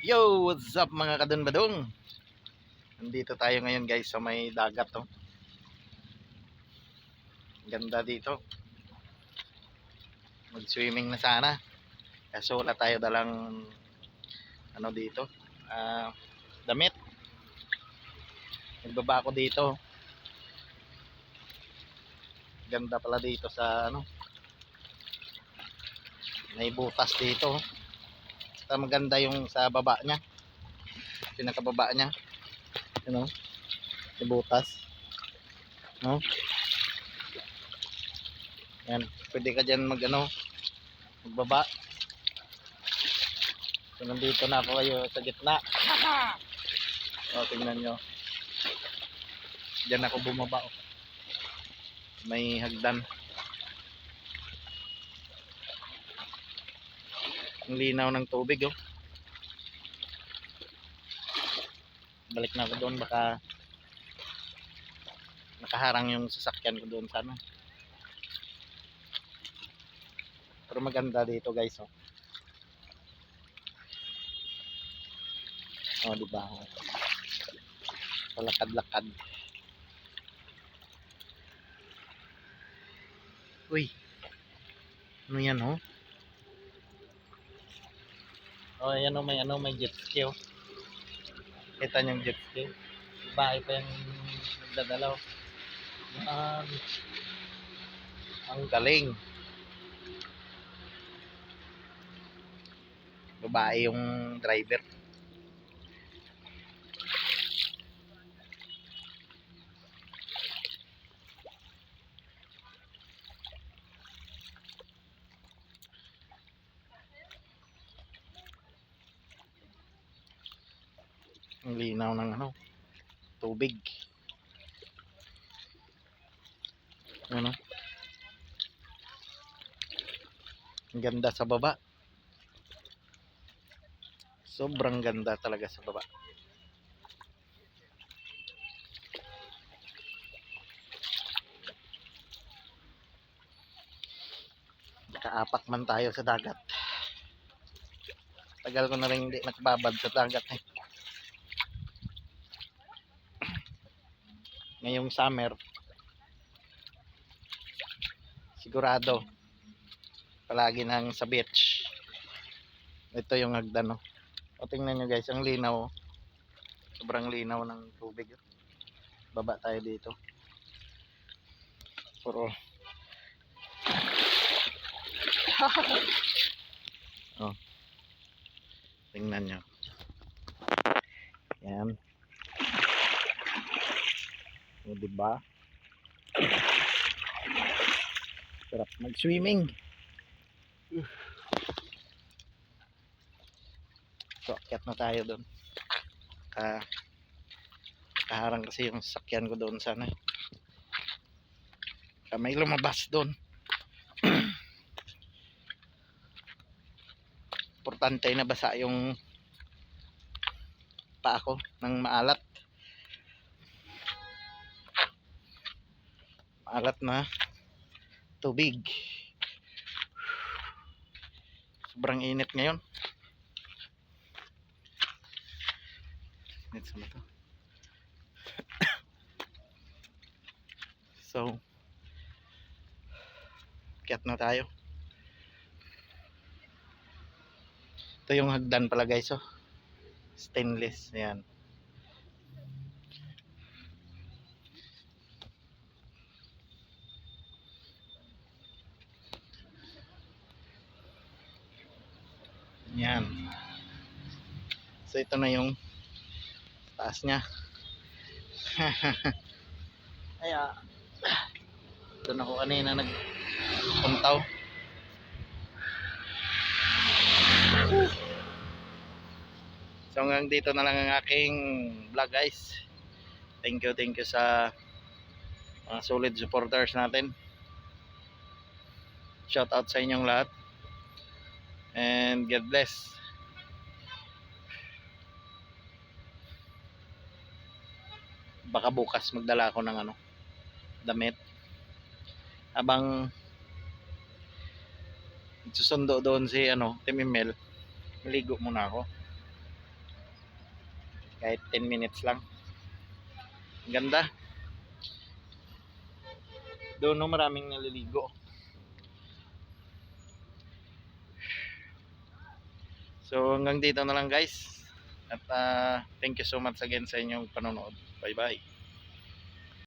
Yo, what's up mga kadunbadong? Nandito tayo ngayon guys sa may dagat to. Ganda dito. Mag-swimming na sana. Kaso wala tayo dalang ano dito. ah damit. Nagbaba ako dito. Ganda pala dito sa ano. May butas dito. Basta maganda yung sa baba niya. Pinakababa niya. You know? May butas. No? Yan. Pwede ka dyan mag ano, magbaba. So, nandito na ako kayo sa gitna. O, tingnan nyo. Diyan ako bumaba. May hagdan. Ang linaw ng tubig oh. Balik na ako doon baka nakaharang yung sasakyan ko doon sa ano. Pero maganda dito guys oh. Oh, di ba? Palakad-lakad. Uy. Ano yan oh? Oh, ayan oh, may ano, may jet ski oh. Kita niyo jet ski. Bahay pa yung nagdadalaw. Yan. Ang galing. Babae yung driver. Ang linaw ng ano, tubig. Ano? Ganda sa baba. Sobrang ganda talaga sa baba. Kaapak man tayo sa dagat. Tagal ko na rin hindi nakababad sa dagat eh. Ngayong summer. Sigurado. Palagi nang sa beach. Ito yung hagdan no? o tingnan nyo guys ang linaw. Sobrang linaw ng tubig. Baba tayo dito. Puro. Oh. Tingnan nyo. Yan o, diba? Sarap mag-swimming. So, akyat na tayo doon. Ka kaharang kasi yung sakyan ko doon sana. Ka may lumabas doon. Importante na basa yung pa ako ng maalat. Alat na tubig. Sobrang init ngayon. Init sa so kiat na tayo. Ito yung hagdan pala guys oh. Stainless yan Yan. So ito na yung taas niya. Kaya doon ako kanina nagpuntaw. So hanggang dito na lang ang aking vlog guys. Thank you, thank you sa mga solid supporters natin. Shout out sa inyong lahat. And God bless. Baka bukas magdala ako ng ano, damit. Habang susundo doon si ano, Timimel, maligo muna ako. Kahit 10 minutes lang. Ang ganda. Doon no, maraming naliligo. So hanggang dito na lang guys. At ah, thank you so much again sa inyong panonood. Bye bye.